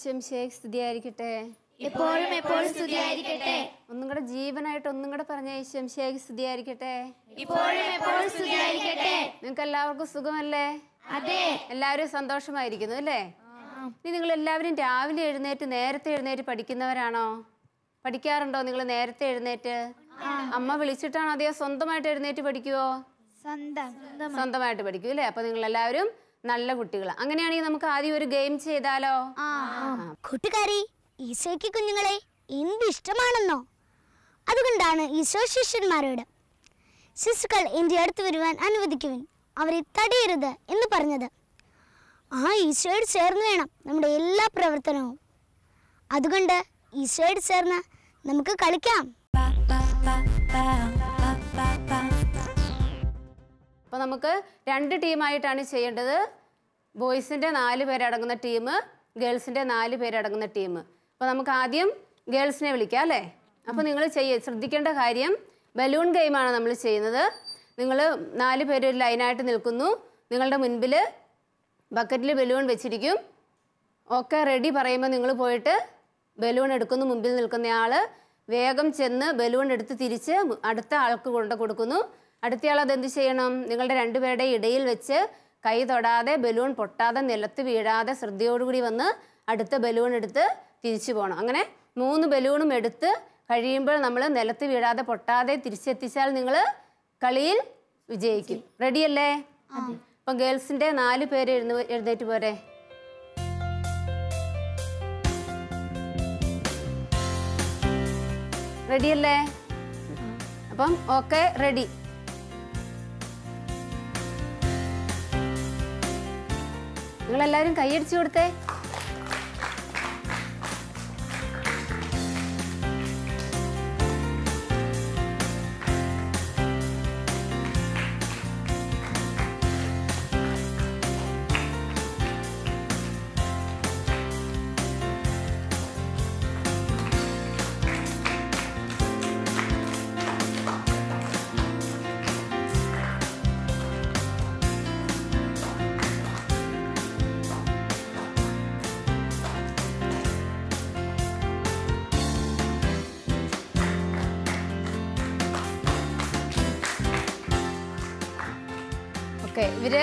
ഈശ്വംശേഖ് സ്തുതിയായിരിക്കട്ടെ. എപ്പോഴും എപ്പോഴും സ്തുതിയായിരിക്കട്ടെ. ഒന്നും കൂടെ ജീവനായിട്ട് ഒന്നും കൂടെ പറഞ്ഞ ഈശ്വംശേഖ് സ്തുതിയായിരിക്കട്ടെ. ഇപ്പോഴും എപ്പോഴും സ്തുതിയായിരിക്കട്ടെ. നിങ്ങൾക്ക് എല്ലാവർക്കും സുഖമല്ലേ? അതെ. എല്ലാവരും സന്തോഷമായിരിക്കുന്നു അല്ലേ? ഇനി നിങ്ങൾ എല്ലാവരും രാവിലെ എഴുന്നേറ്റ് നേരത്തെ എഴുന്നേറ്റ് പഠിക്കുന്നവരാണോ? പഠിക്കാറുണ്ടോ നിങ്ങൾ നേരത്തെ എഴുന്നേറ്റ്? അമ്മ വിളിച്ചിട്ടാണോ അതെയോ സ്വന്തമായിട്ട് എഴുന്നേറ്റ് പഠിക്കുവോ? സ്വന്തമായിട്ട് പഠിക്കൂല്ലേ അല്ലേ? അപ്പൊ നിങ്ങൾ എല്ലാവരും നല്ല കുട്ടികൾ. അങ്ങനെയാണെങ്കിൽ നമുക്ക് ആദ്യം ഒരു ഗെയിം ചെയ്താലോ? കൂട്ടുകാരി ഈശോയ്ക്ക് കുഞ്ഞുങ്ങളെ എന്ത് ഇഷ്ടമാണെന്നോ? അതുകൊണ്ടാണ് ഈശോ ശിഷ്യന്മാരോട് ശിശുക്കൾ എന്റെ അടുത്ത് വരുവാൻ അനുവദിക്കുവിൻ. അവരെ തടയരുത് എന്ന് പറഞ്ഞത്. ആ ഈശോയോട് ചേർന്ന് വേണം നമ്മുടെ എല്ലാ പ്രവർത്തനവും. അതുകൊണ്ട് ഈശോയോട് ചേർന്ന് നമുക്ക് കളിക്കാം. അപ്പൊ നമുക്ക് രണ്ട് ടീമായിട്ടാണ് ചെയ്യേണ്ടത്. ബോയ്സിന്റെ നാല് പേരടങ്ങുന്ന ടീം ഗേൾസിന്റെ നാല് പേരടങ്ങുന്ന ടീം അപ്പോൾ നമുക്ക് ആദ്യം ഗേൾസിനെ വിളിക്കാം അല്ലേ? അപ്പോൾ നിങ്ങൾ ചെയ്യ ശ്രദ്ധിക്കേണ്ട കാര്യം ബലൂൺ ഗെയിമാണ് നമ്മൾ ചെയ്യുന്നത്. നിങ്ങൾ നാല് പേര് ഒരു ലൈനായിട്ട് നിൽക്കുന്നു. നിങ്ങളുടെ മുൻപിൽ ബക്കറ്റിൽ ബലൂൺ വെച്ചിരിക്കും. ഒക്കെ റെഡി പറയുമ്പോൾ നിങ്ങൾ പോയിട്ട് ബലൂൺ എടുക്കുന്നു മുമ്പിൽ നിൽക്കുന്നയാൾ വേഗം ചെന്ന് ബലൂൺ എടുത്ത് തിരിച്ച് അടുത്ത ആൾക്ക് കൊണ്ട് കൊടുക്കുന്നു. അടുത്തയാൾ അതെന്ത് ചെയ്യണം? നിങ്ങളുടെ രണ്ടുപേരുടെ ഇടയിൽ വെച്ച് കൈ തൊടാതെ ബലൂൺ പൊട്ടാതെ നിലത്ത് വീഴാതെ ശ്രദ്ധയോടുകൂടി വന്ന് അടുത്ത ബലൂൺ എടുത്ത് തിരിച്ചു പോകണം. അങ്ങനെ മൂന്ന് ബലൂണും എടുത്ത് കഴിയുമ്പോൾ നമ്മൾ നിലത്ത് വീഴാതെ പൊട്ടാതെ തിരിച്ചെത്തിച്ചാൽ നിങ്ങൾ കളിയിൽ വിജയിക്കും. റെഡിയല്ലേ? അപ്പം ഗേൾസിന്റെ നാല് പേര് എഴുന്ന എഴുന്നേറ്റ് പോരെ. റെഡിയല്ലേ? അപ്പം ഓക്കെ റെഡി. നിങ്ങളെല്ലാവരും കൈയടിച്ചു കൊടുത്തേ. ഓക്കെ ഇവർ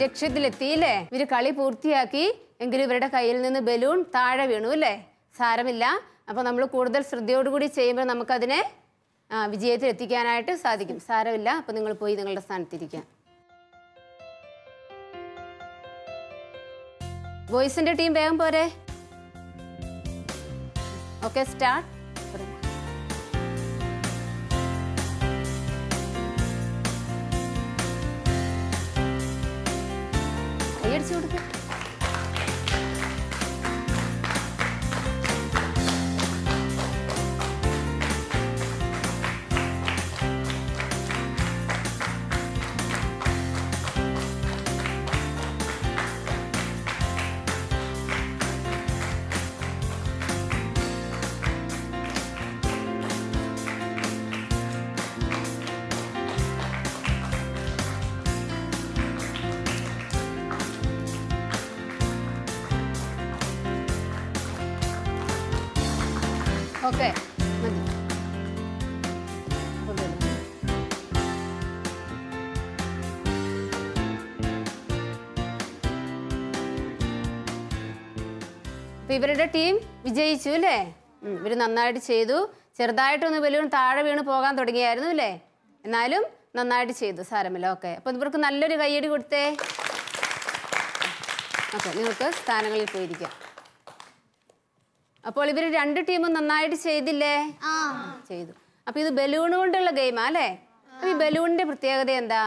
ലക്ഷ്യത്തിലെത്തിയില്ലേ ഇവർ കളി പൂർത്തിയാക്കി എങ്കിലും ഇവരുടെ കയ്യിൽ നിന്ന് ബലൂൺ താഴെ വീണു അല്ലേ സാരമില്ല. അപ്പോൾ നമ്മൾ കൂടുതൽ ശ്രദ്ധയോടുകൂടി ചെയ്യുമ്പോൾ നമുക്കതിനെ വിജയത്തിൽ എത്തിക്കാനായിട്ട് സാധിക്കും. സാരമില്ല. അപ്പോൾ നിങ്ങൾ പോയി നിങ്ങളുടെ സ്ഥാനത്തിരിക്കാം ബോയ്സിന്റെ ടീം വേഗം പോരെ. Okay start. കൈയടിച്ചു കൊടുക്കുക അപ്പൊ ഇവരുടെ ടീം വിജയിച്ചു അല്ലേ ഇവർ ഇവർ നന്നായിട്ട് ചെയ്തു. ചെറുതായിട്ടൊന്ന് ബലൂൺ താഴെ വീണ് പോകാൻ തുടങ്ങിയായിരുന്നു അല്ലേ എന്നാലും നന്നായിട്ട് ചെയ്തു സാരമില്ല. ഓക്കെ അപ്പൊ ഇവർക്ക് നല്ലൊരു കയ്യടി കൊടുത്തേ. ഓക്കെ നിങ്ങൾക്ക് സ്ഥാനങ്ങളിൽ പോയിരിക്കാം. അപ്പോൾ ഇവർ രണ്ട് ടീമും നന്നായിട്ട് ചെയ്തില്ലേ? ചെയ്തു. അപ്പൊ ഇത് ബലൂൺ കൊണ്ടുള്ള ഗെയിമാ അല്ലേ അപ്പൊ ഈ ബലൂണിന്റെ പ്രത്യേകത എന്താ?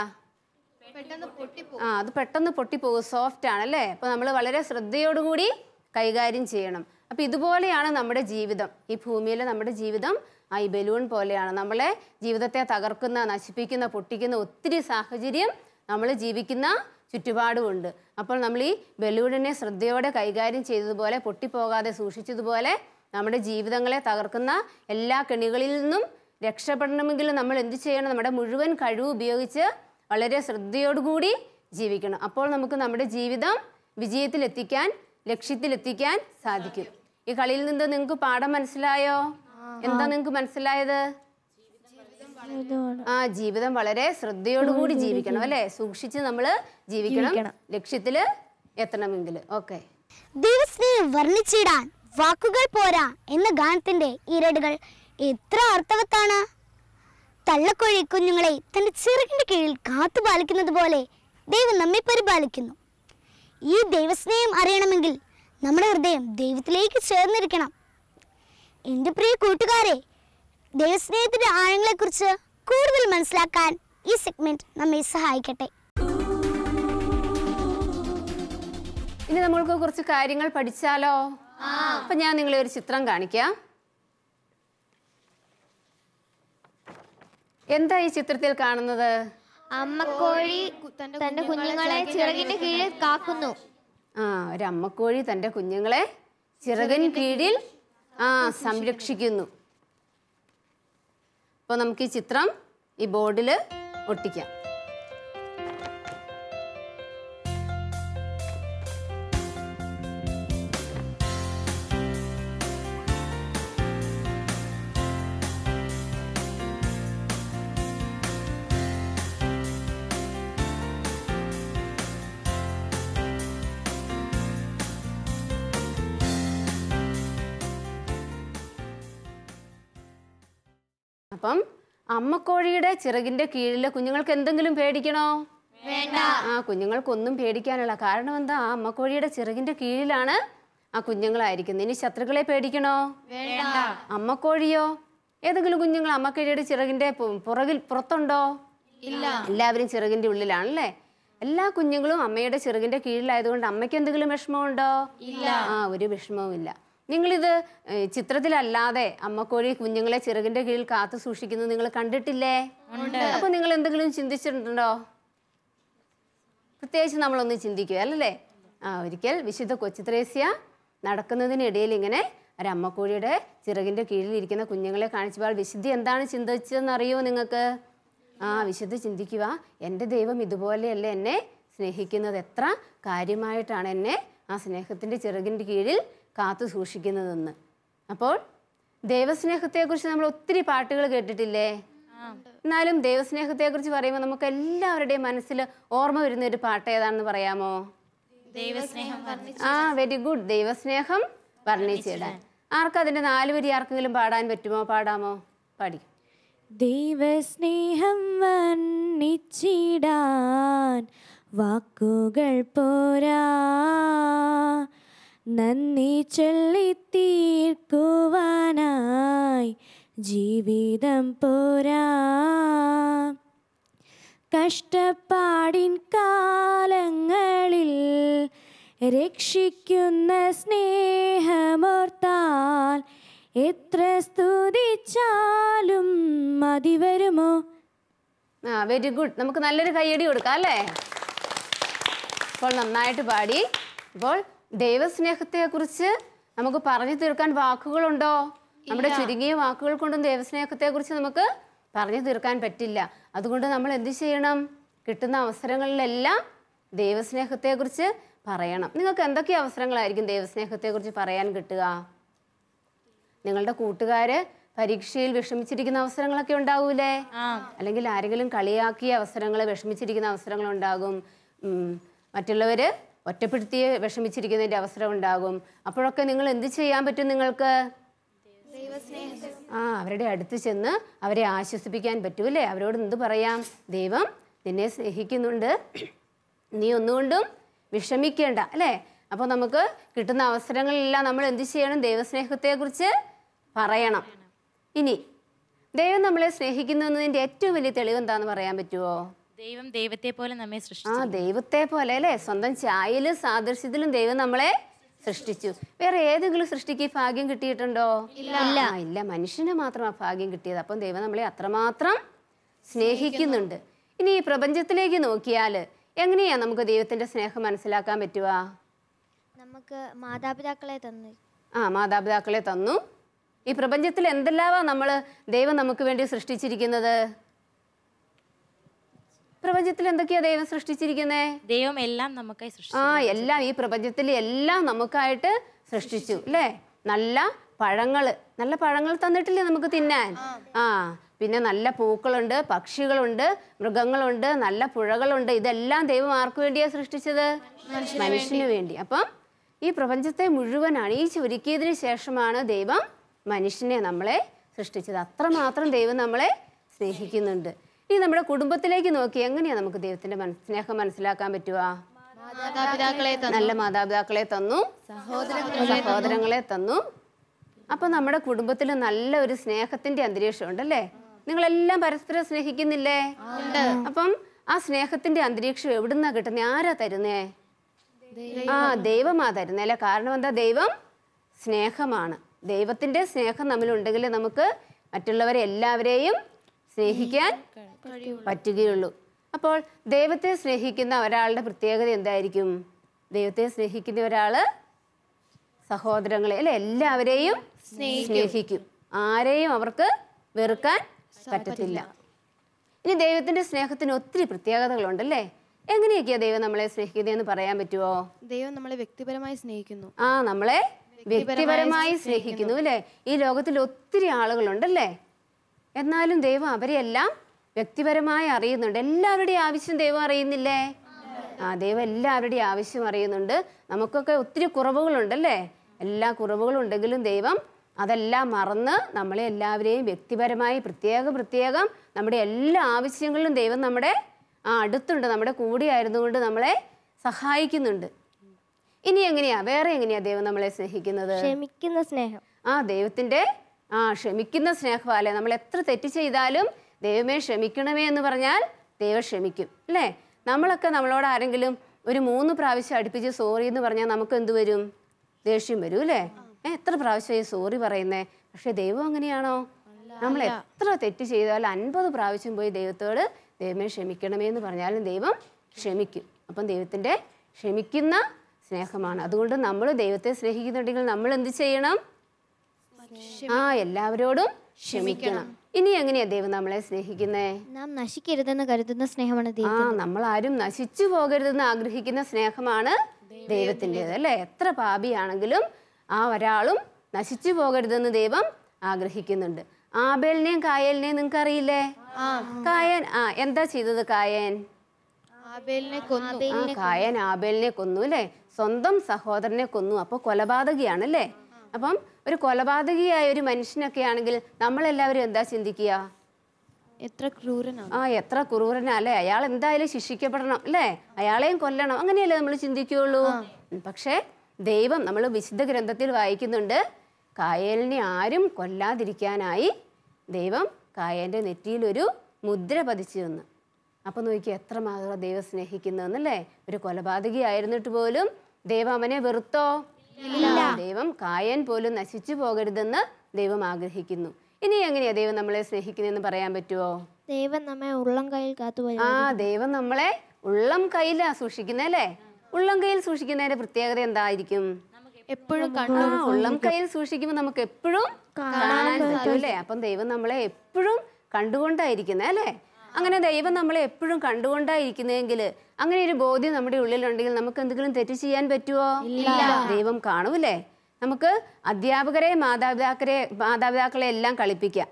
ആ അത് പെട്ടെന്ന് പൊട്ടിപ്പോകും. സോഫ്റ്റ് ആണ് അല്ലേ അപ്പൊ നമ്മൾ വളരെ ശ്രദ്ധയോടുകൂടി കൈകാര്യം ചെയ്യണം. അപ്പൊ ഇതുപോലെയാണ് നമ്മുടെ ജീവിതം. ഈ ഭൂമിയിൽ നമ്മുടെ ജീവിതം ഈ ബലൂൺ പോലെയാണ്. നമ്മളെ ജീവിതത്തെ തകർക്കുന്ന നശിപ്പിക്കുന്ന പൊട്ടിക്കുന്ന ഒത്തിരി സാഹചര്യം നമ്മൾ ജീവിക്കുന്ന ചുറ്റുപാടുമുണ്ട്. അപ്പോൾ നമ്മൾ ഈ ബലൂണിനെ ശ്രദ്ധയോടെ കൈകാര്യം ചെയ്തതുപോലെ പൊട്ടിപ്പോകാതെ സൂക്ഷിച്ചതുപോലെ നമ്മുടെ ജീവിതങ്ങളെ തകർക്കുന്ന എല്ലാ കെണികളിൽ നിന്നും രക്ഷപ്പെടണമെങ്കിൽ നമ്മൾ എന്ത് ചെയ്യണം? നമ്മുടെ മുഴുവൻ കഴിവ് ഉപയോഗിച്ച് വളരെ ശ്രദ്ധയോടുകൂടി ജീവിക്കണം. അപ്പോൾ നമുക്ക് നമ്മുടെ ജീവിതം വിജയത്തിലെത്തിക്കാൻ ലക്ഷ്യത്തിലെത്തിക്കാൻ സാധിക്കും. ഈ കളിയിൽ നിന്ന് നിങ്ങൾക്ക് പാഠം മനസ്സിലായോ? എന്താ നിങ്ങൾക്ക് മനസ്സിലായത്? ആ ജീവിതം വളരെ ശ്രദ്ധയോടുകൂടി ജീവിക്കണം അല്ലെ? സൂക്ഷിച്ച് നമ്മൾ ജീവിക്കണം. ലക്ഷ്യത്തിൽ എത്തണമെങ്കിൽ ഓക്കെ. ദൈവസ്നേഹം വർണിച്ചിടാൻ വാക്കുകൾ പോരാ എന്ന ഗാനത്തിന്റെ ഇരടുകൾ എത്ര അർത്ഥവത്താണ്? തള്ളക്കോഴി കുഞ്ഞുങ്ങളെ തന്റെ ചിറകിന്റെ കീഴിൽ കാത്തുപാലിക്കുന്നത് പോലെ ദൈവം നമ്മെ പരിപാലിക്കുന്നു. ഈ ദൈവസ്നേഹം അറിയണമെങ്കിൽ നമ്മുടെ ഹൃദയം ദൈവത്തിലേക്ക് ചേർന്നിരിക്കണം. എന്റെ പ്രിയ കൂട്ടുകാരെ ദൈവസ്നേഹത്തിന്റെ ആഴങ്ങളെക്കുറിച്ച് കൂടുതൽ മനസ്സിലാക്കാൻ ഈ സെഗ്മെന്റ് നമ്മെ സഹായിക്കട്ടെ. ഇനി നമ്മൾക്ക് കുറച്ച് കാര്യങ്ങൾ പഠിച്ചാലോ? അപ്പൊ ഞാൻ നിങ്ങളെ ഒരു ചിത്രം കാണിക്കാം. എന്താ ഈ ചിത്രത്തിൽ കാണുന്നത്? അമ്മക്കോഴി തന്റെ കുഞ്ഞുങ്ങളെ ചിറകിന്റെ കീഴിൽ കാക്കുന്നു. ആ ഒരു അമ്മക്കോഴി തന്റെ കുഞ്ഞുങ്ങളെ ചിറകിൻ കീഴിൽ ആ സംരക്ഷിക്കുന്നു. അപ്പോൾ നമുക്ക് ഈ ചിത്രം ഈ ബോർഡിൽ ഒട്ടിക്കാം. അമ്മക്കോഴിയുടെ ചിറകിന്റെ കീഴിൽ കുഞ്ഞുങ്ങൾക്ക് എന്തെങ്കിലും പേടിക്കണോ? ആ കുഞ്ഞുങ്ങൾക്കൊന്നും പേടിക്കാനുള്ള കാരണം എന്താ? ആ അമ്മക്കോഴിയുടെ ചിറകിന്റെ കീഴിലാണ് ആ കുഞ്ഞുങ്ങളായിരിക്കുന്നത്. ഇനി ശത്രുക്കളെ പേടിക്കണോ? അമ്മക്കോഴിയോ? ഏതെങ്കിലും കുഞ്ഞുങ്ങൾ അമ്മക്കോഴിയുടെ ചിറകിന്റെ പുറകിൽ പുറത്തുണ്ടോ? എല്ലാവരും ചിറകിന്റെ ഉള്ളിലാണല്ലേ? എല്ലാ കുഞ്ഞുങ്ങളും അമ്മയുടെ ചിറകിന്റെ കീഴിലായതുകൊണ്ട് അമ്മയ്ക്ക് എന്തെങ്കിലും വിഷമമുണ്ടോ? ആ ഒരു വിഷമവും ഇല്ല നിങ്ങളിത് ചിത്രത്തിലല്ലാതെ അമ്മക്കോഴി കുഞ്ഞുങ്ങളെ ചിറകിന്റെ കീഴിൽ കാത്തു സൂക്ഷിക്കുന്നത് നിങ്ങൾ കണ്ടിട്ടില്ലേ? അപ്പൊ നിങ്ങൾ എന്തെങ്കിലും ചിന്തിച്ചിട്ടുണ്ടോ? പ്രത്യേകിച്ച് നമ്മളൊന്ന് ചിന്തിക്കുക അല്ലല്ലേ? ആ ഒരിക്കൽ വിശുദ്ധ കൊച്ചുത്രേസ്യ നടക്കുന്നതിനിടയിൽ ഇങ്ങനെ ഒരു അമ്മക്കോഴിയുടെ ചിറകിന്റെ കീഴിൽ ഇരിക്കുന്ന കുഞ്ഞുങ്ങളെ കാണിച്ചപ്പോൾ വിശുദ്ധി എന്താണ് ചിന്തിച്ചതെന്ന് അറിയോ നിങ്ങൾക്ക്? ആ വിശുദ്ധി ചിന്തിക്കുക എന്റെ ദൈവം ഇതുപോലെയല്ലേ എന്നെ സ്നേഹിക്കുന്നത്? എത്ര കാര്യമായിട്ടാണ് എന്നെ ആ സ്നേഹത്തിന്റെ ചിറകിന്റെ കീഴിൽ കാത്തു സൂക്ഷിക്കുന്നതെന്ന്. അപ്പോൾ ദൈവസ്നേഹത്തെക്കുറിച്ച് നമ്മൾ ഒത്തിരി പാട്ടുകൾ കേട്ടിട്ടില്ലേ? എന്നാലും ദൈവസ്നേഹത്തെക്കുറിച്ച് പറയുമ്പോൾ നമുക്ക് എല്ലാവരുടെയും മനസ്സിൽ ഓർമ്മ വരുന്ന ഒരു പാട്ട് ഏതാണെന്ന് പറയാമോ ആ വെരി ഗുഡ് ദൈവസ്നേഹം വർണിച്ചിടാൻ ആർക്കും അതിന്റെ നാല് വരി ആർക്കെങ്കിലും പാടാൻ പറ്റുമോ? പാടാമോ? പാടി. ദൈവസ്നേഹം വർണിച്ചിടാൻ വാക്കുകൾ പോരാ. നന്ദി ചൊല്ലിത്തീർക്കുവാനായി ജീവിതം പോരാ. കഷ്ടപ്പാടിൻ കാലങ്ങളിൽ രക്ഷിക്കുന്ന സ്നേഹമോർത്താൽ എത്ര സ്തുതിച്ചാലും മതി വരുമോ ആ വെരി ഗുഡ് നമുക്ക് നല്ലൊരു കയ്യടി കൊടുക്കാം അല്ലേ? അപ്പോൾ നന്നായിട്ട് പാടി. അപ്പോൾ ദൈവസ്നേഹത്തെക്കുറിച്ച് നമുക്ക് പറഞ്ഞു തീർക്കാൻ വാക്കുകളുണ്ടോ? നമ്മുടെ ചുരുങ്ങിയ വാക്കുകൾ കൊണ്ടും ദൈവസ്നേഹത്തെക്കുറിച്ച് നമുക്ക് പറഞ്ഞു തീർക്കാൻ പറ്റില്ല. അതുകൊണ്ട് നമ്മൾ എന്ത് ചെയ്യണം? കിട്ടുന്ന അവസരങ്ങളിലെല്ലാം ദൈവസ്നേഹത്തെക്കുറിച്ച് പറയണം. നിങ്ങൾക്ക് എന്തൊക്കെ അവസരങ്ങളായിരിക്കും ദൈവസ്നേഹത്തെക്കുറിച്ച് പറയാൻ കിട്ടുക? നിങ്ങളുടെ കൂട്ടുകാര് പരീക്ഷയിൽ വിഷമിച്ചിരിക്കുന്ന അവസരങ്ങളൊക്കെ ഉണ്ടാവൂലേ? അല്ലെങ്കിൽ ആരെങ്കിലും കളിയാക്കിയ അവസരങ്ങൾ വിഷമിച്ചിരിക്കുന്ന അവസരങ്ങൾ ഉണ്ടാകും ഉം, മറ്റുള്ളവര് ഒറ്റപ്പെടുത്തി വിഷമിച്ചിരിക്കുന്നതിന്റെ അവസരം ഉണ്ടാകും. അപ്പോഴൊക്കെ നിങ്ങൾ എന്ത് ചെയ്യാൻ പറ്റും നിങ്ങൾക്ക്? ആ അവരുടെ അടുത്ത് ചെന്ന് അവരെ ആശ്വസിപ്പിക്കാൻ പറ്റൂലേ അവരോട് എന്ത് പറയാം? ദൈവം നിന്നെ സ്നേഹിക്കുന്നുണ്ട്. നീ ഒന്നുകൊണ്ടും വിഷമിക്കേണ്ട അല്ലേ? അപ്പോൾ നമുക്ക് കിട്ടുന്ന അവസരങ്ങളിലെല്ലാം നമ്മൾ എന്ത് ചെയ്യണം? ദൈവസ്നേഹത്തെക്കുറിച്ച് പറയണം. ഇനി ദൈവം നമ്മളെ സ്നേഹിക്കുന്നു എന്നതിന്റെ ഏറ്റവും വലിയ തെളിവ് എന്താണെന്ന് പറയാൻ പറ്റുമോ ദൈവം ദൈവത്തെ പോലെ നമ്മെ സൃഷ്ടിച്ചു ആ ദൈവത്തെ പോലെ അല്ലേ? സ്വന്തം ചായയിലും സാദൃശ്യത്തിലും ദൈവം നമ്മളെ സൃഷ്ടിച്ചു. വേറെ ഏതെങ്കിലും സൃഷ്ടിക്ക് ഭാഗ്യം കിട്ടിയിട്ടുണ്ടോ? ഇല്ല. ഇല്ല. മനുഷ്യന് മാത്രം ആ ഭാഗ്യം കിട്ടിയത്. അപ്പം ദൈവം നമ്മളെ അത്രമാത്രം സ്നേഹിക്കുന്നുണ്ട്. ഇനി ഈ പ്രപഞ്ചത്തിലേക്ക് നോക്കിയാൽ എങ്ങനെയാ നമുക്ക് ദൈവത്തിന്റെ സ്നേഹം മനസ്സിലാക്കാൻ പറ്റുക നമുക്ക് മാതാപിതാക്കളെ തന്നു. ആ മാതാപിതാക്കളെ തന്നു. ഈ പ്രപഞ്ചത്തിൽ എന്തെല്ലാവാ നമ്മൾ ദൈവം നമുക്ക് വേണ്ടി സൃഷ്ടിച്ചിരിക്കുന്നത്? പ്രപഞ്ചത്തിൽ എന്തൊക്കെയാ ദൈവം സൃഷ്ടിച്ചിരിക്കുന്നേ? ദൈവം എല്ലാം നമുക്കായി സൃഷ്ടിച്ചു. ആ എല്ലാം ഈ പ്രപഞ്ചത്തിൽ എല്ലാം നമുക്കായിട്ട് സൃഷ്ടിച്ചു അല്ലേ? നല്ല പഴങ്ങൾ നല്ല പഴങ്ങൾ തന്നിട്ടില്ലേ നമുക്ക് തിന്നാൻ? ആ. പിന്നെ നല്ല പൂക്കളുണ്ട് പക്ഷികളുണ്ട് മൃഗങ്ങളുണ്ട് നല്ല പുഴകളുണ്ട്. ഇതെല്ലാം ദൈവം ആർക്ക് വേണ്ടിയാ സൃഷ്ടിച്ചത്? മനുഷ്യന് വേണ്ടി. അപ്പം ഈ പ്രപഞ്ചത്തെ മുഴുവൻ അണിയിച്ച് ഒരുക്കിയതിന് ശേഷമാണ് ദൈവം മനുഷ്യനെ നമ്മളെ സൃഷ്ടിച്ചത്. അത്രമാത്രം ദൈവം നമ്മളെ സ്നേഹിക്കുന്നുണ്ട്. ഇനി നമ്മുടെ കുടുംബത്തിലേക്ക് നോക്കി എങ്ങനെയാ നമുക്ക് ദൈവത്തിന്റെ സ്നേഹം മനസ്സിലാക്കാൻ പറ്റുക? നല്ല മാതാപിതാക്കളെ തന്നു. സഹോദരങ്ങളെ തന്നു. അപ്പൊ നമ്മുടെ കുടുംബത്തിൽ നല്ല ഒരു സ്നേഹത്തിന്റെ അന്തരീക്ഷം ഉണ്ടല്ലേ? നിങ്ങളെല്ലാം പരസ്പരം സ്നേഹിക്കുന്നില്ലേ? അപ്പം ആ സ്നേഹത്തിന്റെ അന്തരീക്ഷം എവിടുന്നാ കിട്ടുന്നത് ആരാ തരുന്നേ? ആ ദൈവമാ തരുന്നേ. അല്ലെ? കാരണം എന്താ? ദൈവം സ്നേഹമാണ്. ദൈവത്തിന്റെ സ്നേഹം നമ്മളുണ്ടെങ്കിൽ നമുക്ക് മറ്റുള്ളവരെ എല്ലാവരെയും സ്നേഹിക്കാൻ പറ്റുകയുള്ളൂ. അപ്പോൾ ദൈവത്തെ സ്നേഹിക്കുന്ന ഒരാളുടെ പ്രത്യേകത എന്തായിരിക്കും? ദൈവത്തെ സ്നേഹിക്കുന്ന ഒരാൾ സഹോദരങ്ങളെ അല്ലെ? എല്ലാവരെയും സ്നേഹിക്കും. ആരെയും അവർക്ക് വെറുക്കാൻ പറ്റത്തില്ല. ഇനി ദൈവത്തിന്റെ സ്നേഹത്തിന് ഒത്തിരി പ്രത്യേകതകളുണ്ട് പ്രത്യേകതകളുണ്ടല്ലേ എങ്ങനെയൊക്കെയാ ദൈവം നമ്മളെ സ്നേഹിക്കുന്നതെന്ന് പറയാൻ പറ്റുമോ ദൈവം നമ്മളെ വ്യക്തിപരമായി സ്നേഹിക്കുന്നു. ആ നമ്മളെ വ്യക്തിപരമായി സ്നേഹിക്കുന്നു. അല്ലേ? ഈ ലോകത്തിൽ ഒത്തിരി ആളുകളുണ്ടല്ലേ എന്നാലും ദൈവം അവരെയെല്ലാം വ്യക്തിപരമായി അറിയുന്നുണ്ട്. എല്ലാവരുടെയും ആവശ്യം ദൈവം അറിയുന്നില്ലേ? ആ ദൈവം എല്ലാവരുടെയും ആവശ്യം അറിയുന്നുണ്ട്. നമുക്കൊക്കെ ഒത്തിരി കുറവുകളുണ്ടല്ലേ? എല്ലാ കുറവുകളും ഉണ്ടെങ്കിലും ദൈവം അതെല്ലാം മറന്ന് നമ്മളെ എല്ലാവരെയും വ്യക്തിപരമായി പ്രത്യേക പ്രത്യേകം നമ്മുടെ എല്ലാ ആവശ്യങ്ങളിലും ദൈവം നമ്മുടെ ആ അടുത്തുണ്ട്. നമ്മുടെ കൂടെ ആയിരുന്നുകൊണ്ട് നമ്മളെ സഹായിക്കുന്നുണ്ട്. ഇനി എങ്ങനെയാ? വേറെ എങ്ങനെയാ ദൈവം നമ്മളെ സ്നേഹിക്കുന്നത്? ക്ഷമിക്കുന്ന സ്നേഹം. ആ ദൈവത്തിന്റെ ആ ക്ഷമിക്കുന്ന സ്നേഹമല്ലേ നമ്മൾ എത്ര തെറ്റ് ചെയ്താലും ദൈവമേ ക്ഷമിക്കണമേ എന്ന് പറഞ്ഞാൽ ദൈവം ക്ഷമിക്കും അല്ലേ? നമ്മളൊക്കെ നമ്മളോട് ആരെങ്കിലും ഒരു മൂന്ന് പ്രാവശ്യം അടുപ്പിച്ച് സോറി എന്ന് പറഞ്ഞാൽ നമുക്ക് എന്ത് വരും? ദേഷ്യം വരും അല്ലേ? ഏഹ് എത്ര പ്രാവശ്യമായി സോറി പറയുന്നേ? പക്ഷെ ദൈവം അങ്ങനെയാണോ? നമ്മൾ എത്ര തെറ്റ് ചെയ്താലും അൻപത് പ്രാവശ്യം പോയി ദൈവത്തോട് ദൈവമേ ക്ഷമിക്കണമേ എന്ന് പറഞ്ഞാലും ദൈവം ക്ഷമിക്കും. അപ്പം ദൈവത്തിന്റെ ക്ഷമിക്കുന്ന സ്നേഹമാണ്. അതുകൊണ്ട് നമ്മൾ ദൈവത്തെ സ്നേഹിക്കുന്നുണ്ടെങ്കിൽ നമ്മൾ എന്ത് ചെയ്യണം? ആ എല്ലാവരോടും ക്ഷമിക്കണം. ഇനി എങ്ങനെയാ ദൈവം നമ്മളെ സ്നേഹിക്കുന്നേ? നാം നശിക്കരുതെന്ന് കരുതുന്ന സ്നേഹമാണ് ആ നമ്മൾ ആരും നശിച്ചു പോകരുതെന്ന് ആഗ്രഹിക്കുന്ന സ്നേഹമാണ് ദൈവത്തിന്റെത്. അല്ലേ? എത്ര പാപിയാണെങ്കിലും ആ ഒരാളും നശിച്ചു പോകരുതെന്ന് ദൈവം ആഗ്രഹിക്കുന്നുണ്ട്. ആബേലിനെയും കായലിനെയും നിങ്ങൾക്ക് അറിയില്ലേ കായൻ ആ എന്താ ചെയ്തത് കായൻ? കായൻ ആബേലിനെ കൊന്നു അല്ലേ? സ്വന്തം സഹോദരനെ കൊന്നു. അപ്പോൾ കൊലപാതകിയാണല്ലേ? അപ്പം ഒരു കൊലപാതകിയായ ഒരു മനുഷ്യനൊക്കെ ആണെങ്കിൽ നമ്മളെല്ലാവരും എന്താ ചിന്തിക്കുക? എത്ര ക്രൂരനാണ്. ആ എത്ര ക്രൂരനാ അല്ലേ? അയാൾ എന്തായാലും ശിക്ഷിക്കപ്പെടണം അല്ലേ? അയാളെയും കൊല്ലണം അങ്ങനെയല്ലേ നമ്മൾ ചിന്തിക്കുകയുള്ളൂ? പക്ഷേ ദൈവം നമ്മൾ വിശുദ്ധ ഗ്രന്ഥത്തിൽ വായിക്കുന്നുണ്ട് കായലിനെ ആരും കൊല്ലാതിരിക്കാനായി ദൈവം കായലിന്റെ നെറ്റിയിൽ ഒരു മുദ്ര പതിച്ചു തന്നു. അപ്പൊ നോക്കി എത്ര മാത്രം ദൈവം സ്നേഹിക്കുന്നതെന്നല്ലേ? ഒരു കൊലപാതകി ആയിരുന്നിട്ട് പോലും ദൈവം അവനെ വെറുത്തോ? ദൈവം കായൻ പോലും നശിച്ചു പോകരുതെന്ന് ദൈവം ആഗ്രഹിക്കുന്നു. ഇനി എങ്ങനെയാ ദൈവം നമ്മളെ സ്നേഹിക്കുന്നതെന്ന് പറയാൻ പറ്റുമോ ദൈവം നമ്മെ ഉള്ളം കയ്യിൽ കാത്തുപോയി ആ ദൈവം നമ്മളെ ഉള്ളം കയ്യിലാ സൂക്ഷിക്കുന്നല്ലേ ഉള്ളം കയ്യിൽ സൂക്ഷിക്കുന്നതിന്റെ പ്രത്യേകത എന്തായിരിക്കും? എപ്പോഴും ഉള്ളം കയ്യിൽ സൂക്ഷിക്കുമ്പോൾ നമുക്ക് എപ്പോഴും കാണാൻ പറ്റും. അല്ലേ? അപ്പം ദൈവം നമ്മളെ എപ്പോഴും കണ്ടുകൊണ്ടായിരിക്കുന്നത് അല്ലേ? അങ്ങനെ ദൈവം നമ്മളെ എപ്പോഴും കണ്ടുകൊണ്ടായിരിക്കുന്നെങ്കിൽ അങ്ങനെ ഒരു ബോധ്യം നമ്മുടെ ഉള്ളിലുണ്ടെങ്കിൽ നമുക്ക് എന്തെങ്കിലും തെറ്റ് ചെയ്യാൻ പറ്റുമോ ദൈവം കാണൂലേ നമുക്ക് അധ്യാപകരെ മാതാപിതാക്കളെ മാതാപിതാക്കളെ എല്ലാം കളിപ്പിക്കാം.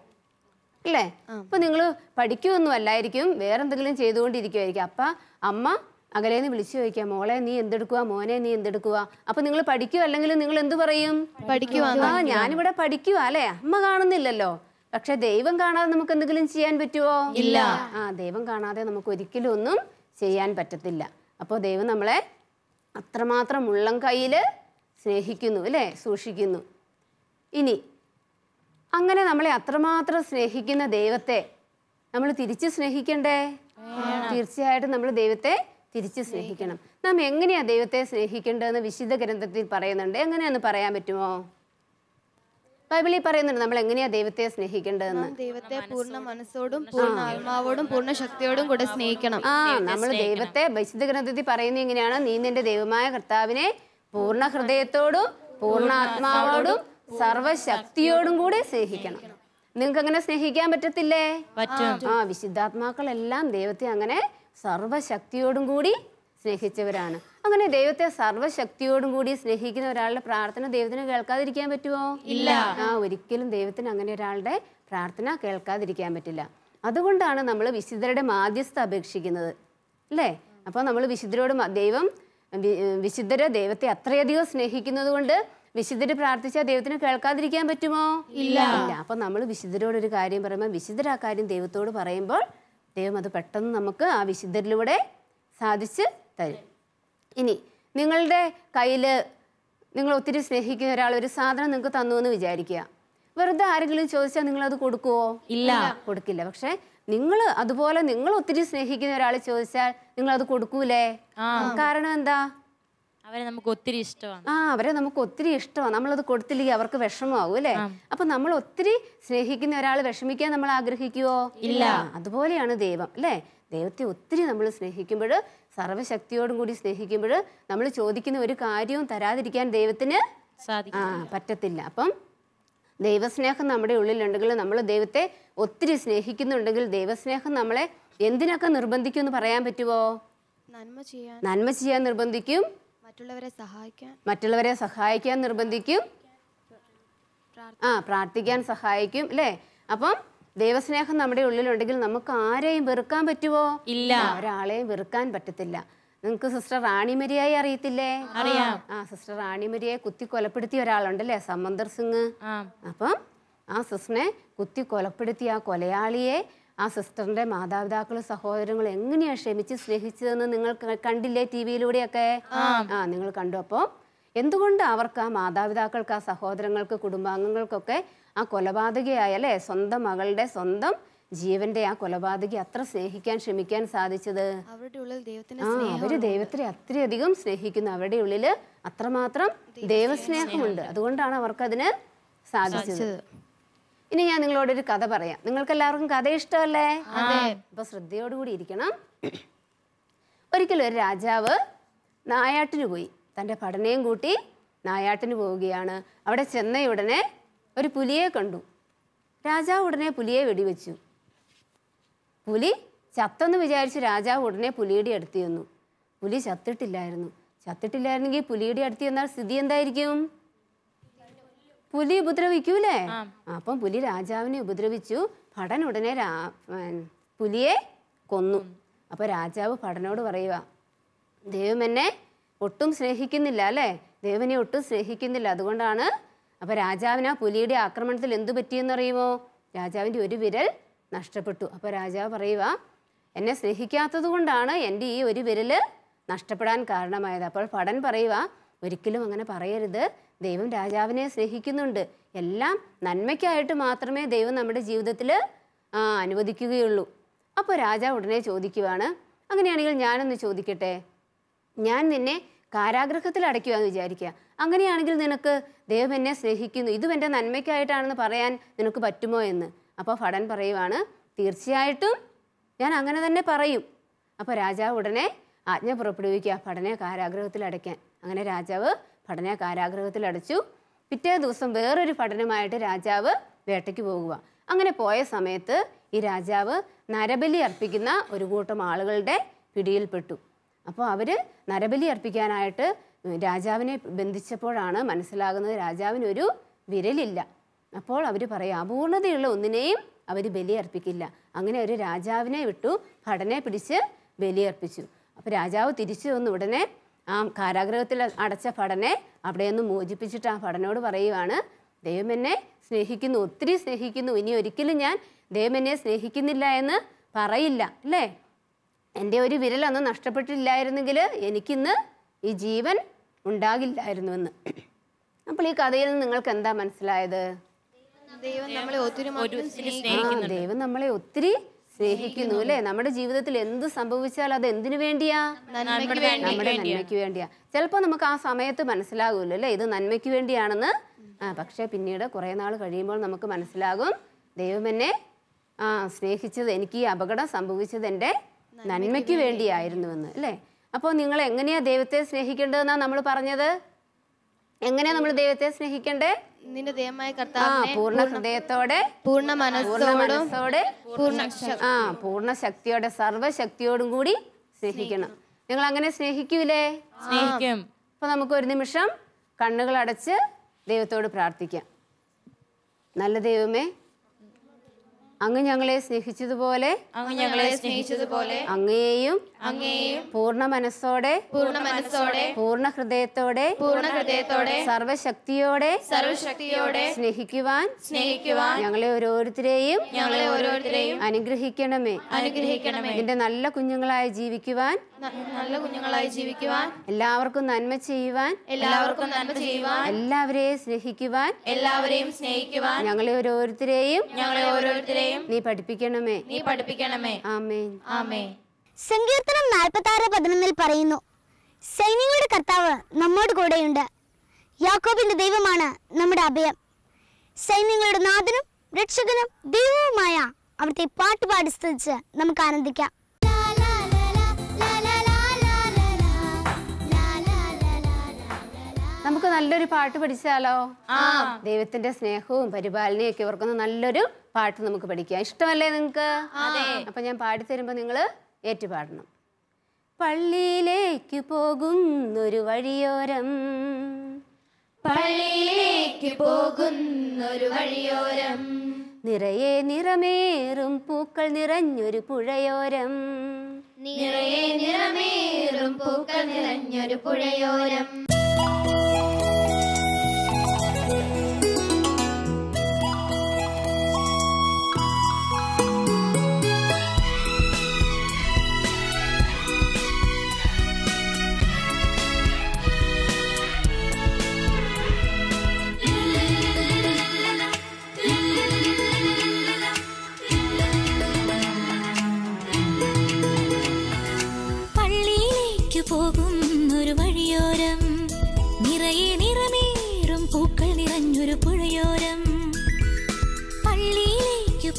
അല്ലേ? അപ്പൊ നിങ്ങൾ പഠിക്കുമൊന്നും അല്ലായിരിക്കും വേറെ എന്തെങ്കിലും ചെയ്തുകൊണ്ടിരിക്കുമായിരിക്കും അപ്പ അമ്മ അകലേന്ന് വിളിച്ചു ചോദിക്കാം മോളെ നീ എന്തെടുക്കുക മോനെ നീ എന്തെടുക്കുക അപ്പൊ നിങ്ങൾ പഠിക്കുക അല്ലെങ്കിൽ നിങ്ങൾ എന്ത് പറയും ആ ഞാനിവിടെ പഠിക്കുക അല്ലേ? അമ്മ കാണുന്നില്ലല്ലോ. പക്ഷെ ദൈവം കാണാതെ നമുക്ക് എന്തെങ്കിലും ചെയ്യാൻ പറ്റുമോ ഇല്ല. ആ ദൈവം കാണാതെ നമുക്ക് ഒരിക്കലും ഒന്നും ചെയ്യാൻ പറ്റത്തില്ല. അപ്പോൾ ദൈവം നമ്മളെ അത്രമാത്രം ഉള്ളം കയ്യിൽ സ്നേഹിക്കുന്നു അല്ലേ? സൂക്ഷിക്കുന്നു. ഇനി അങ്ങനെ നമ്മളെ അത്രമാത്രം സ്നേഹിക്കുന്ന ദൈവത്തെ നമ്മൾ തിരിച്ച് സ്നേഹിക്കണ്ടേ? തീർച്ചയായിട്ടും നമ്മൾ ദൈവത്തെ തിരിച്ച് സ്നേഹിക്കണം. നാം എങ്ങനെയാ ദൈവത്തെ സ്നേഹിക്കേണ്ടതെന്ന് വിശുദ്ധ ഗ്രന്ഥത്തിൽ പറയുന്നുണ്ട്. എങ്ങനെയാന്ന് പറയാൻ പറ്റുമോ? ബൈബിളിൽ പറയുന്നുണ്ട് നമ്മൾ എങ്ങനെയാ ദൈവത്തെ സ്നേഹിക്കേണ്ടതെന്ന്? ദൈവത്തെ പൂർണ മനസ്സോടും പൂർണ ആത്മാവോടും പൂർണ ശക്തിയോടും കൂടെ സ്നേഹിക്കണം. ആ നമ്മൾ ദൈവത്തെ വിശുദ്ധ ഗ്രന്ഥത്തിൽ പറയുന്നത് എങ്ങനെയാണ് നീ നിന്റെ ദൈവമായ കർത്താവിനെ പൂർണ ഹൃദയത്തോടും പൂർണ ആത്മാവോടും സർവശക്തിയോടും കൂടെ സ്നേഹിക്കണം. നിങ്ങൾക്ക് അങ്ങനെ സ്നേഹിക്കാൻ പറ്റത്തില്ലേ? പറ്റും. ആ വിശുദ്ധാത്മാക്കളെല്ലാം ദൈവത്തെ അങ്ങനെ സർവശക്തിയോടും കൂടി സ്നേഹിച്ചവരാണ്. അങ്ങനെ ദൈവത്തെ സർവശക്തിയോടും കൂടി സ്നേഹിക്കുന്ന ഒരാളുടെ പ്രാർത്ഥന ദൈവത്തിന് കേൾക്കാതിരിക്കാൻ പറ്റുമോ ഇല്ല. ആ ഒരിക്കലും ദൈവത്തിന് അങ്ങനെ ഒരാളുടെ പ്രാർത്ഥന കേൾക്കാതിരിക്കാൻ പറ്റില്ല. അതുകൊണ്ടാണ് നമ്മൾ വിശുദ്ധരുടെ മാധ്യസ്ഥ അപേക്ഷിക്കുന്നത്. അല്ലേ? അപ്പോൾ നമ്മൾ വിശുദ്ധരോട് ദൈവം വിശുദ്ധരെ ദൈവത്തെ അത്രയധികം സ്നേഹിക്കുന്നത് കൊണ്ട് വിശുദ്ധര് പ്രാർത്ഥിച്ചാൽ ദൈവത്തിന് കേൾക്കാതിരിക്കാൻ പറ്റുമോ? ഇല്ല. ഇല്ല. അപ്പൊ നമ്മൾ വിശുദ്ധരോട് ഒരു കാര്യം പറയുമ്പോൾ വിശുദ്ധർ ആ കാര്യം ദൈവത്തോട് പറയുമ്പോൾ ദൈവം അത് പെട്ടെന്ന് നമുക്ക് ആ വിശുദ്ധരിലൂടെ സാധിച്ച് തരും. ഇനി നിങ്ങളുടെ കയ്യിൽ നിങ്ങൾ ഒത്തിരി സ്നേഹിക്കുന്ന ഒരാൾ ഒരു സാധനം നിങ്ങൾക്ക് തന്നു എന്ന് വിചാരിക്കുക. വെറുതെ ആരെങ്കിലും ചോദിച്ചാൽ നിങ്ങൾ അത് കൊടുക്കുവോ? ഇല്ല. കൊടുക്കില്ല. പക്ഷെ നിങ്ങൾ അതുപോലെ നിങ്ങൾ ഒത്തിരി സ്നേഹിക്കുന്ന ഒരാൾ ചോദിച്ചാൽ നിങ്ങൾ അത് കൊടുക്കൂലേ? കാരണം എന്താ? അവരെ നമുക്ക് ഒത്തിരി ഇഷ്ടമാണ്. ആ അവരെ നമുക്ക് ഒത്തിരി ഇഷ്ടമാണ്. നമ്മളത് കൊടുത്തില്ലെങ്കിൽ അവർക്ക് വിഷമമാകും അല്ലേ? അപ്പൊ നമ്മൾ ഒത്തിരി സ്നേഹിക്കുന്ന ഒരാൾ വിഷമിക്കാൻ നമ്മൾ ആഗ്രഹിക്കുവോ? ഇല്ല. അതുപോലെയാണ് ദൈവം അല്ലേ? ദൈവത്തെ ഒത്തിരി നമ്മൾ സ്നേഹിക്കുമ്പോൾ സർവശക്തിയോടും കൂടി സ്നേഹിക്കുമ്പോൾ നമ്മൾ ചോദിക്കുന്ന ഒരു കാര്യവും തരാതിരിക്കാൻ ദൈവത്തിന് ആ പറ്റത്തില്ല. അപ്പം ദൈവസ്നേഹം നമ്മുടെ ഉള്ളിലുണ്ടെങ്കിൽ നമ്മൾ ദൈവത്തെ ഒത്തിരി സ്നേഹിക്കുന്നുണ്ടെങ്കിൽ ദൈവസ്നേഹം നമ്മളെ എന്തിനൊക്കെ നിർബന്ധിക്കും എന്ന് പറയാൻ പറ്റുമോ നന്മ ചെയ്യാൻ. നന്മ ചെയ്യാൻ നിർബന്ധിക്കും. മറ്റുള്ളവരെ സഹായിക്കാൻ മറ്റുള്ളവരെ സഹായിക്കാൻ നിർബന്ധിക്കും. ആ പ്രാർത്ഥിക്കാൻ സഹായിക്കും അല്ലേ അപ്പം ദൈവസ്നേഹം നമ്മുടെ ഉള്ളിലുണ്ടെങ്കിൽ നമുക്ക് ആരെയും വെറുക്കാൻ പറ്റുമോ ഇല്ല. ഒരാളെയും വെറുക്കാൻ പറ്റത്തില്ല. നിങ്ങൾക്ക് സിസ്റ്റർ റാണിമരിയായി അറിയത്തില്ലേ? അറിയാം. ആ സിസ്റ്റർ റാണിമരിയെ കുത്തി കൊലപ്പെടുത്തിയ ഒരാളുണ്ടല്ലേ സമന്തർ സിംഗ്? അപ്പം ആ സിസ്റ്ററിനെ കുത്തി കൊലപ്പെടുത്തിയ ആ കൊലയാളിയെ ആ സിസ്റ്ററിന്റെ മാതാപിതാക്കൾ സഹോദരങ്ങൾ എങ്ങനെയാണ് ക്ഷമിച്ച് സ്നേഹിച്ചതെന്ന് നിങ്ങൾ കണ്ടില്ലേ ടി വിയിലൂടെയൊക്കെ? ആ. നിങ്ങൾ കണ്ടു. അപ്പോൾ എന്തുകൊണ്ട് അവർക്ക് ആ മാതാപിതാക്കൾക്ക് ആ സഹോദരങ്ങൾക്ക് കുടുംബാംഗങ്ങൾക്കൊക്കെ ആ കൊലപാതകയായ അല്ലേ? സ്വന്തം മകളുടെ സ്വന്തം ജീവന്റെ ആ കൊലപാതകി അത്ര സ്നേഹിക്കാൻ ക്ഷമിക്കാൻ സാധിച്ചത്? ആ അവർ ദൈവത്തെ അത്രയധികം സ്നേഹിക്കുന്നു. അവരുടെ ഉള്ളിൽ അത്രമാത്രം ദൈവസ്നേഹമുണ്ട്. അതുകൊണ്ടാണ് അവർക്കതിന് സാധിച്ചത്. ഇനി ഞാൻ നിങ്ങളോടൊരു കഥ പറയാം. നിങ്ങൾക്ക് എല്ലാവർക്കും കഥ ഇഷ്ടമല്ലേ? അപ്പൊ ശ്രദ്ധയോടുകൂടി ഇരിക്കണം. ഒരിക്കലും ഒരു രാജാവ് നായാട്ടിന് പോയി. തന്റെ പഠനയും കൂട്ടി നായാട്ടിന് പോവുകയാണ്. അവിടെ ചെന്ന ഉടനെ ഒരു പുലിയെ കണ്ടു. രാജാവ് ഉടനെ പുലിയെ വെടിവെച്ചു. പുലി ചത്തെന്ന് വിചാരിച്ച് രാജാവ് ഉടനെ പുലിയുടെ അടുത്ത് ചെന്നു. പുലി ചത്തിട്ടില്ലായിരുന്നു. ചത്തിട്ടില്ലായിരുന്നെങ്കിൽ പുലിയുടെ അടുത്ത് ചെന്നാൽ സ്ഥിതി എന്തായിരിക്കും? പുലി ഉപദ്രവിക്കൂലേ? അപ്പം പുലി രാജാവിനെ ഉപദ്രവിച്ചു. ഭടൻ ഉടനെ രാ പുലിയെ കൊന്നു. അപ്പൊ രാജാവ് ഭടനോട് പറയുക ദൈവം എന്നെ ഒട്ടും സ്നേഹിക്കുന്നില്ല അല്ലേ? ദൈവനെ ഒട്ടും സ്നേഹിക്കുന്നില്ല. അതുകൊണ്ടാണ് അപ്പൊ രാജാവിന് ആ പുലിയുടെ ആക്രമണത്തിൽ എന്തു പറ്റിയെന്നറിയുമോ? രാജാവിന്റെ ഒരു വിരൽ നഷ്ടപ്പെട്ടു. അപ്പൊ രാജാവ് പറയുക എന്നെ സ്നേഹിക്കാത്തത് കൊണ്ടാണ് എന്റെ ഈ ഒരു വിരൽ നഷ്ടപ്പെടാൻ കാരണമായത്. അപ്പോൾ ഭടൻ പറയുക ഒരിക്കലും അങ്ങനെ പറയരുത്. ദൈവം രാജാവിനെ സ്നേഹിക്കുന്നുണ്ട്. എല്ലാം നന്മയ്ക്കായിട്ട് മാത്രമേ ദൈവം നമ്മുടെ ജീവിതത്തിൽ അനുവദിക്കുകയുള്ളൂ. അപ്പോൾ രാജാവ് ഉടനെ ചോദിക്കുവാണ് അങ്ങനെയാണെങ്കിൽ ഞാനൊന്ന് ചോദിക്കട്ടെ? ഞാൻ നിന്നെ കാരാഗ്രഹത്തിൽ അടയ്ക്കുവാന്ന് വിചാരിക്കുക അങ്ങനെയാണെങ്കിൽ നിനക്ക് ദൈവം എന്നെ സ്നേഹിക്കുന്നു. ഇതും എന്റെ നന്മയ്ക്കായിട്ടാണെന്ന് പറയാൻ നിനക്ക് പറ്റുമോ എന്ന്? അപ്പോൾ ഫടൻ പറയുവാണ് തീർച്ചയായിട്ടും ഞാൻ അങ്ങനെ തന്നെ പറയും. അപ്പോൾ രാജാവ് ഉടനെ ആജ്ഞ പുറപ്പെടുവിക്കുക ഫടനെ കാരാഗ്രഹത്തിൽ അടയ്ക്കാൻ. അങ്ങനെ രാജാവ് ഭടനെ കാരാഗ്രഹത്തിൽ അടച്ചു പിറ്റേ ദിവസം വേറൊരു പഠനമായിട്ട് രാജാവ് വേട്ടയ്ക്ക് പോകുക അങ്ങനെ പോയ സമയത്ത് ഈ രാജാവ് നരബലി അർപ്പിക്കുന്ന ഒരു കൂട്ടം ആളുകളുടെ പിടിയിൽപ്പെട്ടു. അപ്പോൾ അവർ നരബലി അർപ്പിക്കാനായിട്ട് രാജാവിനെ ബന്ധിച്ചപ്പോഴാണ് മനസ്സിലാകുന്നത് രാജാവിനൊരു വിരലില്ല. അപ്പോൾ അവർ പറയും അപൂർണതയുള്ള ഒന്നിനെയും അവർ ബലിയർപ്പിക്കില്ല അങ്ങനെ ഒരു രാജാവിനെ വിട്ടു ഭടനെ പിടിച്ച് ബലിയർപ്പിച്ചു അപ്പോൾ രാജാവ് തിരിച്ചു വന്ന് ഉടനെ ആ കാരാഗ്രഹത്തിൽ അടച്ച ഭടനെ അവിടെ നിന്ന് മോചിപ്പിച്ചിട്ട് ആ ഭടനോട് പറയുവാണ് ദൈവം എന്നെ സ്നേഹിക്കുന്നു ഒത്തിരി സ്നേഹിക്കുന്നു. ഇനി ഒരിക്കലും ഞാൻ ദൈവം എന്നെ സ്നേഹിക്കുന്നില്ല എന്ന് പറയില്ല. അല്ലേ? എന്റെ ഒരു വിരൽ അന്ന് നഷ്ടപ്പെട്ടില്ലായിരുന്നെങ്കിൽ എനിക്കിന്ന് ഈ ജീവൻ ഉണ്ടാകില്ലായിരുന്നുവെന്ന്. അപ്പോൾ ഈ കഥയിൽ നിന്ന് നിങ്ങൾക്ക് എന്താ മനസ്സിലായത്? ദൈവം നമ്മളെ ഒത്തിരി ദൈവം നമ്മളെ ഒത്തിരി സ്നേഹിക്കുന്നു അല്ലെ? നമ്മുടെ ജീവിതത്തിൽ എന്ത് സംഭവിച്ചാൽ അത് എന്തിനു വേണ്ടിയാ? നമ്മുടെ നന്മയ്ക്ക് വേണ്ടിയാ. ചിലപ്പോൾ നമുക്ക് ആ സമയത്ത് മനസ്സിലാകുമല്ലോ അല്ലെ? ഇത് നന്മയ്ക്ക് വേണ്ടിയാണെന്ന്. ആ പക്ഷെ പിന്നീട് കുറേ നാൾ കഴിയുമ്പോൾ നമുക്ക് മനസ്സിലാകും ദൈവം എന്നെ ആ സ്നേഹിച്ചത് എനിക്ക് ഈ അപകടം സംഭവിച്ചത് എന്റെ നന്മയ്ക്ക് വേണ്ടിയായിരുന്നുവെന്ന് അല്ലേ? അപ്പോൾ നിങ്ങൾ എങ്ങനെയാ ദൈവത്തെ സ്നേഹിക്കേണ്ടതെന്നാ നമ്മൾ പറഞ്ഞത്? എങ്ങനെയാ നമ്മൾ ദൈവത്തെ സ്നേഹിക്കണ്ടേ? നിന്റെ ദൈവമായ കർത്താവിനെ പൂർണ ഹൃദയത്തോടെ പൂർണ പൂർണ മനസ്സോടെ പൂർണ ആ പൂർണ ശക്തിയോടെ സർവശക്തിയോടും കൂടി സ്നേഹിക്കണം. നിങ്ങൾ അങ്ങനെ സ്നേഹിക്കൂലേ? സ്നേഹിക്കും. അപ്പൊ നമുക്ക് ഒരു നിമിഷം കണ്ണുകൾ അടച്ച് ദൈവത്തോട് പ്രാർത്ഥിക്കാം. നല്ല ദൈവമേ അങ്ങ് ഞങ്ങളെ സ്നേഹിച്ചതുപോലെ അങ്ങ് ഞങ്ങളെ സ്നേഹിച്ചതുപോലെ അങ്ങയെയും അങ്ങയെയും പൂർണ മനസ്സോടെ പൂർണ മനസ്സോടെ പൂർണ ഹൃദയത്തോടെ പൂർണ ഹൃദയത്തോടെ സർവശക്തിയോടെ സർവശക്തിയോടെ സ്നേഹിക്കുവാൻ സ്നേഹിക്കുവാൻ ഞങ്ങളെ ഓരോരുത്തരെയും ഞങ്ങളെ ഓരോരുത്തരെയും അനുഗ്രഹിക്കണമേ. അനുഗ്രഹിക്കണമേ. ഇതിന്റെ നല്ല കുഞ്ഞുങ്ങളായി ജീവിക്കുവാൻ നല്ല കുഞ്ഞുങ്ങളായി ജീവിക്കുവാൻ എല്ലാവർക്കും നന്മ ചെയ്യുവാൻ എല്ലാവർക്കും നന്മ ചെയ്യുവാൻ എല്ലാവരെയും സ്നേഹിക്കുവാൻ എല്ലാവരെയും സ്നേഹിക്കുവാൻ ഞങ്ങളെ ഓരോരുത്തരെയും ഞങ്ങളെ ഓരോരുത്തരെയും നീ പഠിപ്പിക്കണമേ. നീ പഠിപ്പിക്കണമേ. ആമേൻ. ആമേ സങ്കീർത്തനം നാൽപ്പത്തി ആറ് പതിനൊന്നിൽ പറയുന്നു സൈന്യങ്ങളുടെ കർത്താവ് നമ്മോട് കൂടെയുണ്ട്. യാക്കോബിന്റെ ദൈവമാണ് നമ്മുടെ അഭയം. സൈന്യങ്ങളുടെ നാഥനും രക്ഷകനും ദൈവവുമായ അവിടുത്തെ പാട്ട് പാടി സ്തുതിച്ച് നമുക്ക് ആനന്ദിക്കാം. നമുക്ക് നല്ലൊരു പാട്ട് പഠിച്ചാലോ? ദൈവത്തിന്റെ സ്നേഹവും പരിപാലനയും ഒക്കെ ഓർക്കുന്ന നല്ലൊരു പാട്ട് നമുക്ക് പഠിക്കാം. ഇഷ്ടമല്ലേ നിങ്ങക്ക്? അപ്പൊ ഞാൻ പാടി തരുമ്പോ നിങ്ങൾ ഏറ്റുപാടണം. പള്ളിയിലേക്ക് പോകുന്നൊരു വഴിയോരം. പള്ളിയിലേക്ക് പോകുന്നൊരു വഴിയോരം. നിറയെ നിറമേറും പൂക്കൾ നിറഞ്ഞൊരു പുഴയോരം. നിറയെ നിറമേറും പൂക്കൾ നിറഞ്ഞൊരു പുഴയോരം.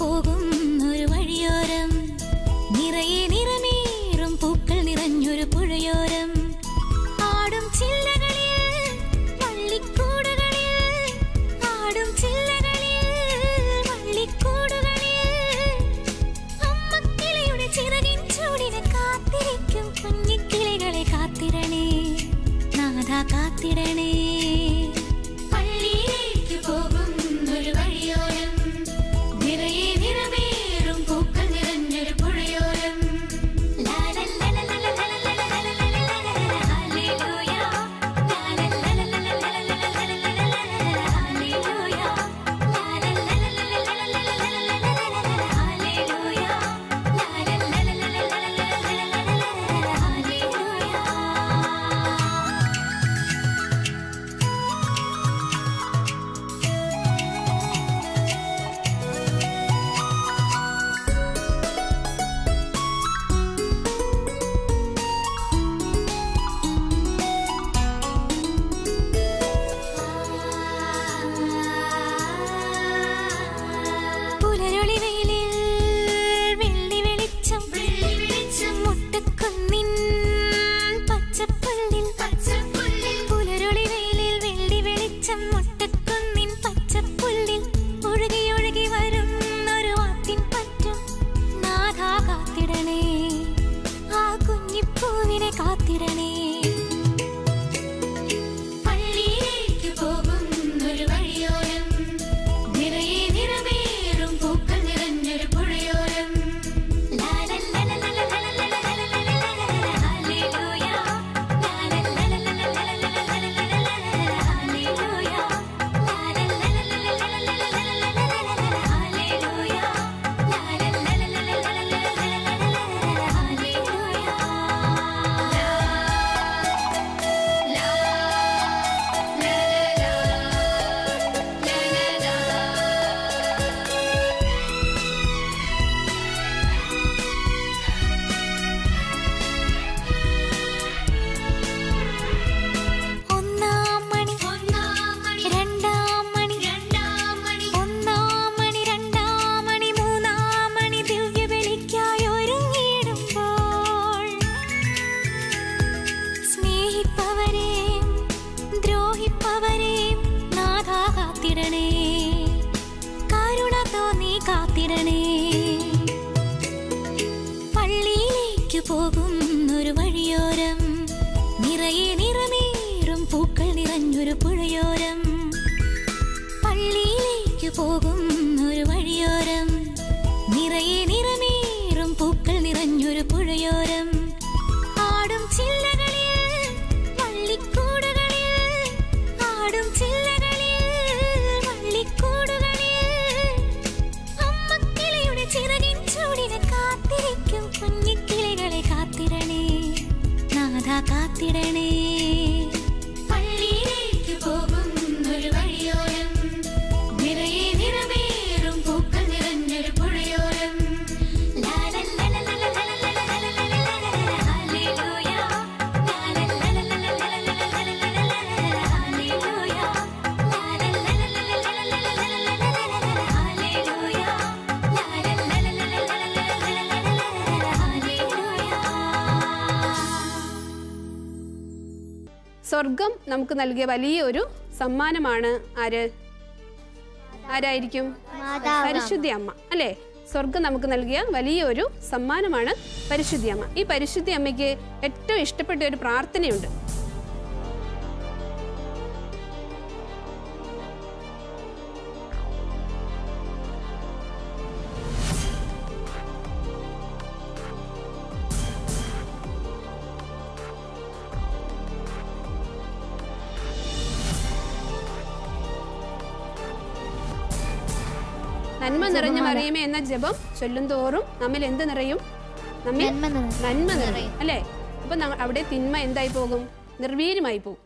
പള്ളിയിലേക്ക് പള്ളിയിലേക്ക് ഒരു വഴിയോരം സ്വർഗം നമുക്ക് നൽകിയ വലിയൊരു സമ്മാനമാണ് ആര്? ആരായിരിക്കും? പരിശുദ്ധി അമ്മ. അല്ലേ? സ്വർഗം നമുക്ക് നൽകിയ വലിയൊരു സമ്മാനമാണ് പരിശുദ്ധി അമ്മ. ഈ പരിശുദ്ധി അമ്മയ്ക്ക് ഏറ്റവും ഇഷ്ടപ്പെട്ട ഒരു പ്രാർത്ഥനയുണ്ട്. മറിയമേ എന്ന ജപം ചൊല്ലും തോറും നമ്മിൽ എന്ത് നിറയും? നമ്മിൽ നന്മ നിറയും. അല്ലെ? അപ്പൊ അവിടെ തിന്മ എന്തായി പോകും? നിർവീര്യമായി പോകും.